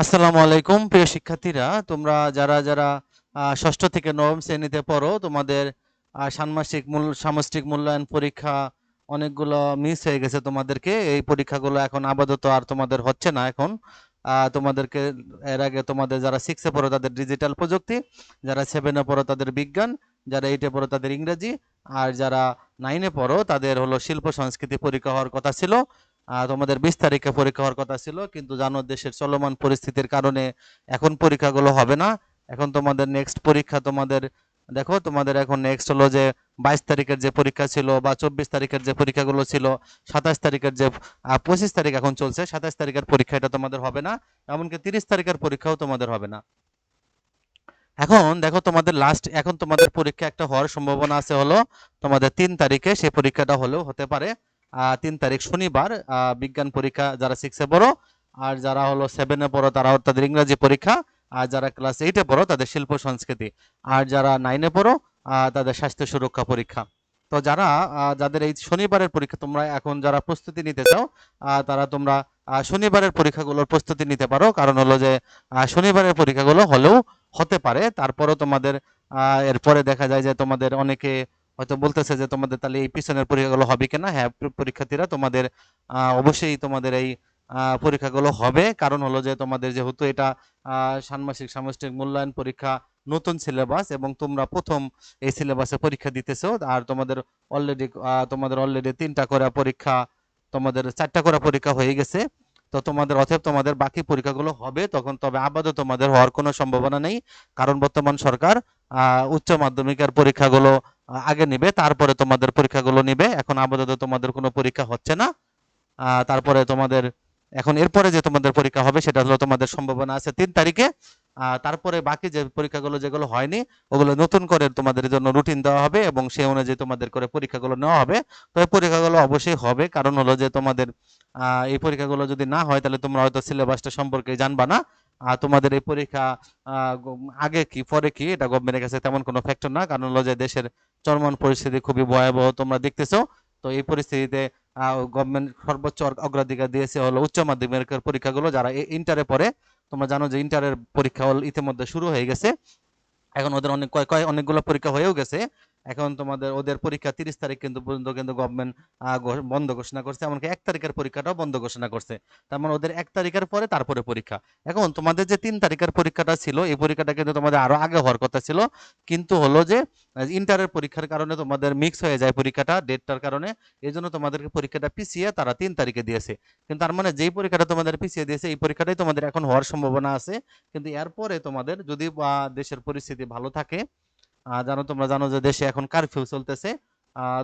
আসসালামু আলাইকুম, প্রিয় শিক্ষার্থীরা। তোমরা যারা যারা ষষ্ঠ থেকে নবম শ্রেণীতে পড়ো, তোমাদের ষান্মাসিক মূল, সামষ্টিক মূল্যায়ন পরীক্ষা অনেকগুলো মিস হয়ে গেছে তোমাদেরকে। এই পরীক্ষাগুলো এখন আপাতত আর তোমাদের হচ্ছে না এখন। তোমাদেরকে এর আগে তোমাদের যারা সিক্সে পড়ো, তাদের ডিজিটাল প্রযুক্তি, যারা সেভেনে পড়ো, তাদের বিজ্ঞান, যারা এইটে পড়ো, তাদের ইংরেজি, আর যারা নাইনে পড়ো, তাদের হলো শিল্প সংস্কৃতি পরীক্ষা হওয়ার কথা ছিল। তোমাদের বিশ তারিখে পরীক্ষা হওয়ার কথা ছিল, কিন্তু জানো দেশের চলমান পরিস্থিতির কারণে এখন পরীক্ষাগুলো হবে না। এখন তোমাদের নেক্সট পরীক্ষা তোমাদের, দেখো তোমাদের এখন নেক্সট হলো যে বাইশ তারিখের যে পরীক্ষা ছিল বা চব্বিশ তারিখের যে পরীক্ষাগুলো ছিল, সাতাশ তারিখের যে পঁচিশ তারিখ এখন চলছে, সাতাশ তারিখের পরীক্ষা এটা তোমাদের হবে না, এমনকি তিরিশ তারিখের পরীক্ষাও তোমাদের হবে না। এখন দেখো তোমাদের লাস্ট এখন তোমাদের পরীক্ষা একটা হওয়ার সম্ভাবনা আছে হলো তোমাদের তিন তারিখে সেই পরীক্ষাটা হলেও হতে পারে। তিন তারিখ শনিবার বিজ্ঞান পরীক্ষা যারা সিক্সে পড়ো, আর যারা হলো সেভেনে পড়ো তারাও তাদের ইংরাজি পরীক্ষা, আর যারা ক্লাস এইটে পড়ো তাদের শিল্প সংস্কৃতি, আর যারা নাইনে পড়ো তাদের স্বাস্থ্য সুরক্ষা পরীক্ষা। তো যারা যাদের এই শনিবারের পরীক্ষা তোমরা এখন যারা প্রস্তুতি নিতে চাও তারা তোমরা শনিবারের পরীক্ষাগুলোর প্রস্তুতি নিতে পারো। কারণ হলো যে শনিবারের পরীক্ষাগুলো হলেও হতে পারে। তারপরও তোমাদের এরপরে দেখা যায় যে তোমাদের অনেকে হয়তো বলতেছে যে তোমাদের তাহলে এই পিছনের পরীক্ষাগুলো হবে কিনা? হ্যাঁ পরী- পরীক্ষার্থীরা তোমাদের অবশ্যই তোমাদের এই পরীক্ষাগুলো হবে। কারণ হলো যে তোমাদের যেহেতু এটা ষান্মাসিক সামষ্টিক মূল্যায়ন পরীক্ষা, নতুন সিলেবাস এবং তোমরা প্রথম এই সিলেবাসে পরীক্ষা দিতেছো আর তোমাদের অলরেডি তোমাদের অলরেডি তিনটা করে পরীক্ষা, তোমাদের চারটা করে পরীক্ষা হয়ে গেছে। তো তোমাদের, অতএব তোমাদের বাকি পরীক্ষাগুলো হবে তখন তবে আপাতত তোমাদের হওয়ার কোনো সম্ভাবনা নেই। কারণ বর্তমান সরকার উচ্চ মাধ্যমিকের পরীক্ষাগুলো আগে নিবে, তারপরে তোমাদের পরীক্ষাগুলো নিবে। এখন আপাতত তোমাদের কোনো পরীক্ষা হচ্ছে না। তারপরে তোমাদের, এখন এরপরে যে তোমাদের পরীক্ষা হবে, সেটা হলো তোমাদের সম্ভাবনা আছে তিন তারিখে। তারপরে বাকি যে পরীক্ষাগুলো যেগুলো হয়নি, ওগুলো নতুন করে তোমাদের জন্য রুটিন দেওয়া হবে এবং সেই অনুযায়ী তোমাদের করে পরীক্ষাগুলো নেওয়া হবে। তো এই পরীক্ষাগুলো অবশ্যই হবে। কারণ হলো যে তোমাদের এই পরীক্ষাগুলো যদি না হয়, তাহলে তোমরা হয়তো সিলেবাসটা সম্পর্কে জানবা না। আর তোমাদের এই পরীক্ষা আগে কি, পরে কি, এটা গভর্নমেন্টের কাছে তেমন কোনো ফ্যাক্টর না। কারণ হলো যে দেশের চলমান পরিস্থিতি খুবই ভয়াবহ, তোমরা দেখতেছো। তো এই পরিস্থিতিতে গভর্নমেন্ট সর্বোচ্চ অগ্রাধিকার দিয়েছে হলো উচ্চ মাধ্যমিকের পরীক্ষাগুলো, যারা ইন্টারে পড়ে। তোমরা জানো যে ইন্টারের পরীক্ষা হল ইতিমধ্যে শুরু হয়ে গেছে। এখন ওদের অনেক কয় কয় অনেকগুলো পরীক্ষা হয়েও গেছে। এখন তোমাদের ওদের পরীক্ষা তিরিশ তারিখ কিন্তু পর্যন্ত কিন্তু গভর্নমেন্ট বন্ধ ঘোষণা করছে, এমনকি এক তারিখের পরীক্ষাটাও বন্ধ ঘোষণা করছে। তার মানে ওদের এক তারিখের পরে তারপরে পরীক্ষা। এখন তোমাদের যে তিন তারিখের পরীক্ষাটা ছিল, এই পরীক্ষাটা কিন্তু তোমাদের আরও আগে হওয়ার কথা ছিল। কিন্তু হলো যে ইন্টারের পরীক্ষার কারণে তোমাদের মিক্স হয়ে যায় পরীক্ষাটা ডেটটার কারণে। এই জন্য তোমাদেরকে পরীক্ষাটা পিছিয়ে তারা তিন তারিখে দিয়েছে। কিন্তু তার মানে যেই পরীক্ষাটা তোমাদের পিছিয়ে দিয়েছে, এই পরীক্ষাটাই তোমাদের এখন হওয়ার সম্ভাবনা আছে। কিন্তু এরপরে তোমাদের যদি দেশের পরিস্থিতি ভালো থাকে জানো, তোমরা জানো যে দেশে এখন কারফিউ চলতেছে।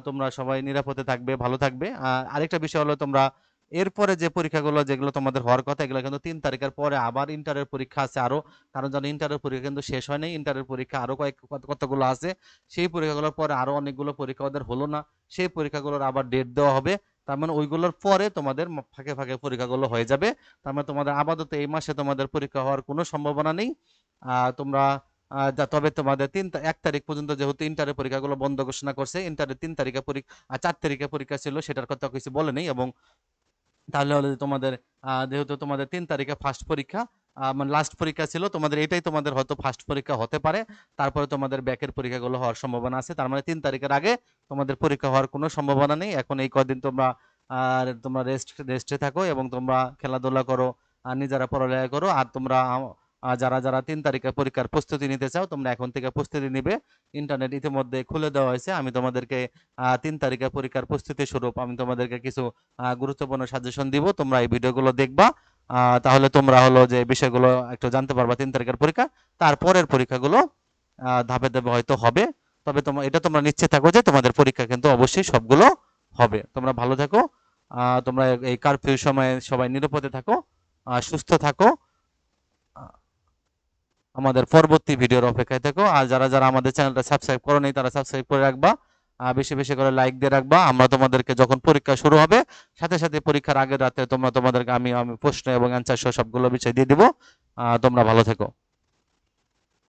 তোমরা সবাই নিরাপদে থাকবে, ভালো থাকবে। আরেকটা বিষয় হলো তোমরা এরপরে যে পরীক্ষাগুলো, যেগুলো তোমাদের হওয়ার কথা, এগুলো কিন্তু তিন তারিখের পরে আবার ইন্টারের পরীক্ষা আছে আরও। কারণ জানো, ইন্টারের পরীক্ষা কিন্তু শেষ হয়নি ইন্টারের পরীক্ষা আরও কয়েক কতগুলো আছে। সেই পরীক্ষাগুলোর পরে আরও অনেকগুলো পরীক্ষা ওদের হলো না। সেই পরীক্ষাগুলোর আবার ডেট দেওয়া হবে। তার মানে ওইগুলোর পরে তোমাদের ফাঁকে ফাঁকে পরীক্ষাগুলো হয়ে যাবে। তার মানে তোমাদের আপাতত এই মাসে তোমাদের পরীক্ষা হওয়ার কোনো সম্ভাবনা নেই। তোমরা তবে তোমাদের তিন এক তারিখ পর্যন্ত যেহেতু ইন্টারের পরীক্ষাগুলো বন্ধ ঘোষণা করছে, ইন্টারের তিন তারিখে পরীক্ষা চার তারিখে পরীক্ষা ছিল, সেটার কথা কিছু বলেনি এবং তাহলে হলো তোমাদের যেহেতু তোমাদের তিন তারিখে ফার্স্ট পরীক্ষা মানে লাস্ট পরীক্ষা ছিল, তোমাদের এটাই তোমাদের হয়তো ফার্স্ট পরীক্ষা হতে পারে, তারপরে তোমাদের ব্যাকের পরীক্ষাগুলো হওয়ার সম্ভাবনা আছে, তার মানে তিন তারিখের আগে তোমাদের পরীক্ষা হওয়ার কোনো সম্ভাবনা নেই, এখন এই কদিন তোমরা, আর তোমরা রেস্ট রেস্টে থাকো এবং তোমরা খেলাধুলা করো, আর নিজেরা পড়ালেখা করো, আর তোমরা যারা যারা তিন তারিখে পরীক্ষার প্রস্তুতি নিতে চাও, তোমরা এখন থেকে প্রস্তুতি নিবে। ইন্টারনেট ইতিমধ্যে খুলে দেওয়া হয়েছে। আমি তোমাদেরকে তিন তারিখে পরীক্ষার প্রস্তুতি স্বরূপ আমি তোমাদেরকে কিছু গুরুত্বপূর্ণ সাজেশন দিব। তোমরা এই ভিডিওগুলো দেখবা। তাহলে তোমরা হলো যে বিষয়গুলো একটু জানতে পারবা তিন তারিখের পরীক্ষা। তারপরের পরীক্ষাগুলো ধাপে ধাপে হয়তো হবে। তবে তোমার এটা তোমরা নিশ্চিত থাকো যে তোমাদের পরীক্ষা কিন্তু অবশ্যই সবগুলো হবে। তোমরা ভালো থাকো। তোমরা এই কারফিউ সময়ে সবাই নিরাপদে থাকো সুস্থ থাকো। আমাদের পরবর্তী ভিডিওর অপেক্ষায় থেকো। আর যারা যারা আমাদের চ্যানেলটা সাবস্ক্রাইব করো নেই তারা সাবস্ক্রাইব করে রাখবা। বেশি বেশি করে লাইক দিয়ে রাখবা। আমরা তোমাদেরকে যখন পরীক্ষা শুরু হবে, সাথে সাথে পরীক্ষার আগের রাতে তোমরা তোমাদেরকে আমি আমি প্রশ্ন এবং অ্যান্সার সহ সবগুলো বিষয় দিয়ে দিব। তোমরা ভালো থেকো।